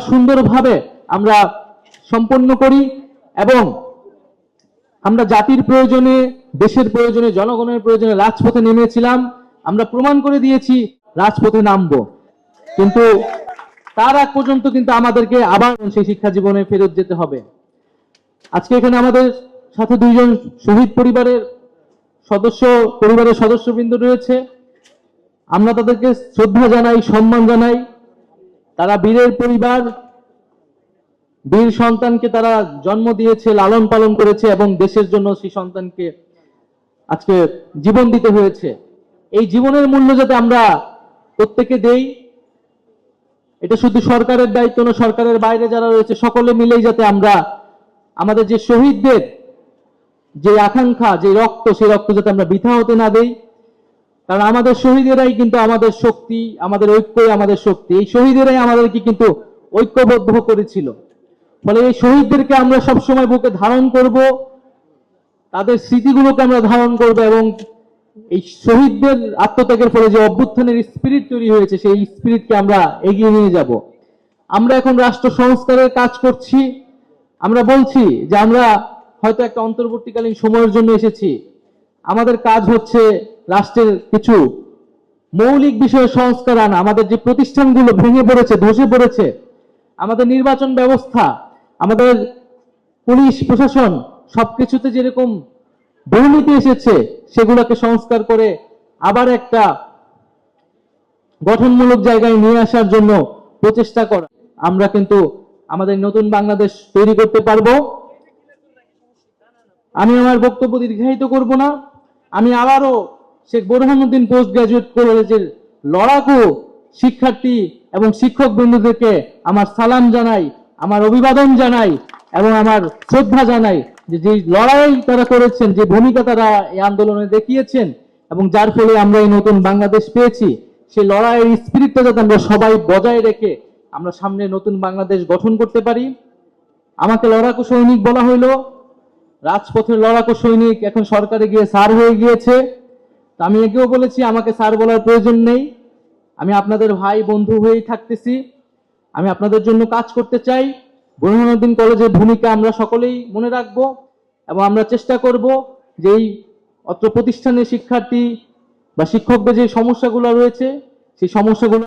সুন্দরভাবে আমরা সম্পন্ন করি এবং আমরা জাতির প্রয়োজনে, দেশের প্রয়োজনে, জনগণের প্রয়োজনে রাজপথে নেমেছিলাম। আমরা প্রমাণ করে দিয়েছি, রাজপথে নামবো। কিন্তু তার আগ পর্যন্ত কিন্তু আমাদেরকে আবার সেই শিক্ষা জীবনে ফেরত যেতে হবে। আজকে এখানে আমাদের সাথে দুইজন শহীদ পরিবারের সদস্য, পরিবারের সদস্যবৃন্দ রয়েছে। আমরা তাদেরকে শ্রদ্ধা জানাই, সম্মান জানাই। তারা বীরের পরিবার, বীর সন্তানকে তারা জন্ম দিয়েছে, লালন পালন করেছে এবং দেশের জন্য সেই সন্তানকে আজকে জীবন দিতে হয়েছে। এই জীবনের মূল্য যাতে আমরা প্রত্যেকে দেই, এটা শুধু সরকারের দায়িত্ব না, সরকারের বাইরে যারা রয়েছে, সকলে মিলেই যাতে আমরা আমাদের যে শহীদদের যে আকাঙ্ক্ষা, যে রক্ত, সেই রক্ত যাতে আমরা বৃথা হতে না দেই কারণ আমাদের শহীদেরাই কিন্তু আমাদের শক্তি, আমাদের ঐক্যই আমাদের শক্তি। এই শহীদেরাই আমাদেরকে কিন্তু ঐক্যবদ্ধ করেছিল। ফলে এই শহীদদেরকে আমরা সবসময় বুকে ধারণ করব, তাদের স্মৃতিগুলোকে আমরা ধারণ করব এবং এই শহীদদের আত্মত্যাগের ফলে যে অভ্যুত্থানের স্পিরিট তৈরি হয়েছে, সেই স্পিরিটকে আমরা এগিয়ে নিয়ে যাব। আমরা এখন রাষ্ট্র সংস্কারের কাজ করছি। আমরা বলছি যে আমরা হয়তো একটা অন্তর্বর্তীকালীন সময়ের জন্য এসেছি। আমাদের কাজ হচ্ছে রাষ্ট্রের কিছু মৌলিক বিষয়ে সংস্কার আনা, আমাদের যে প্রতিষ্ঠানগুলো ভেঙে পড়েছে, ধসে পড়েছে, আমাদের নির্বাচন ব্যবস্থা, আমাদের পুলিশ, প্রশাসন সবকিছুতে যেরকম দুর্নীতি এসেছে, সেগুলোকে সংস্কার করে আবার একটা গঠনমূলক জায়গায় নিয়ে আসার জন্য প্রচেষ্টা করা। আমরা কিন্তু আমাদের নতুন বাংলাদেশ তৈরি করতে পারব। আমি আমার বক্তব্য দীর্ঘায়িত করব না। আমি আবারও শেখ বোরহানুদ্দিন পোস্ট গ্রাজুয়েট কলেজের লড়াকু শিক্ষার্থী এবং শিক্ষক বন্ধুদেরকে আমার সালাম জানাই, আমার অভিবাদন জানাই এবং আমার শ্রদ্ধা জানাই যে যে লড়াই তারা করেছেন, যে ভূমিকা তারা এই আন্দোলনে দেখিয়েছেন এবং যার ফলে আমরা এই নতুন বাংলাদেশ পেয়েছি সেই লড়াইয়ের স্পিরিটটা যাতে আমরা সবাই বজায় রেখে আমরা সামনে নতুন বাংলাদেশ গঠন করতে পারি। আমাকে লড়াকু সৈনিক বলা হইল। রাজপথের লড়াকু সৈনিক এখন সরকারে গিয়ে সার হয়ে গিয়েছে। তো আমি একেও বলেছি, আমাকে স্যার বলার প্রয়োজন নেই। আমি আপনাদের ভাই, বন্ধু হয়েই থাকতেছি। আমি আপনাদের জন্য কাজ করতে চাই। বুরহানুদ্দিন কলেজের ভূমিকা আমরা সকলেই মনে রাখব এবং আমরা চেষ্টা করব যে এই অত্র প্রতিষ্ঠানের শিক্ষার্থী বা শিক্ষকদের যে সমস্যাগুলো রয়েছে, সেই সমস্যাগুলো